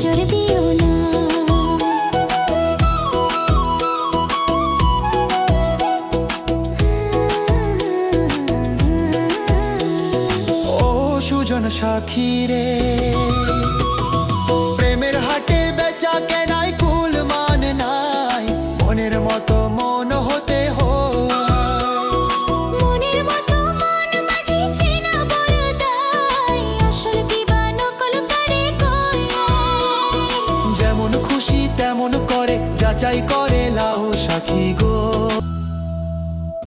নজর সুজন প্রেমের হাটে বেচা কেনাই কুল মান নাই। মনের মতো মন খুশি তেমন করে যাচাই করে লাও সাক্ষী